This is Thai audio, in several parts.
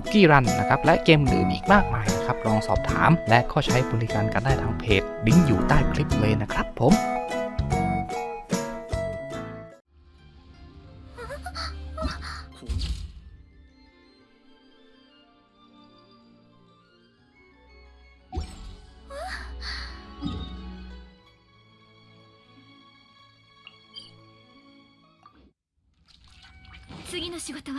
คุกกี้รันนะครับและเกมอื่นอีกมากมายนะครับ ลองสอบถาม และก็ใช้บริการกันได้ทางเพจ ลิงก์อยู่ใต้คลิปเลยนะครับผม 次の仕事は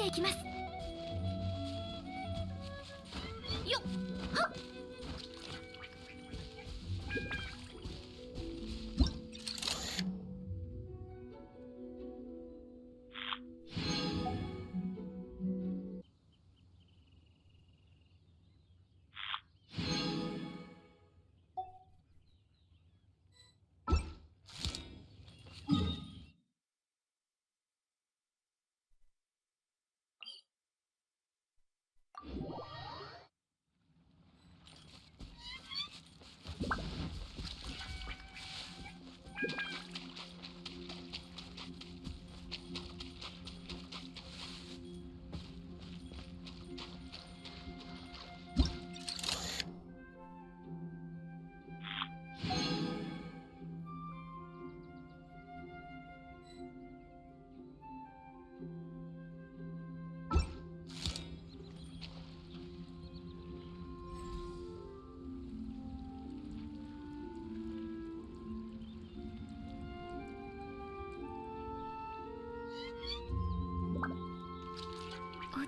ついていきます。よっはっ。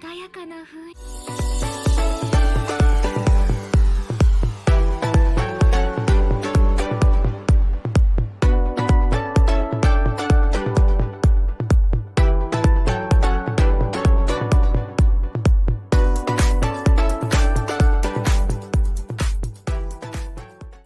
穏やかな風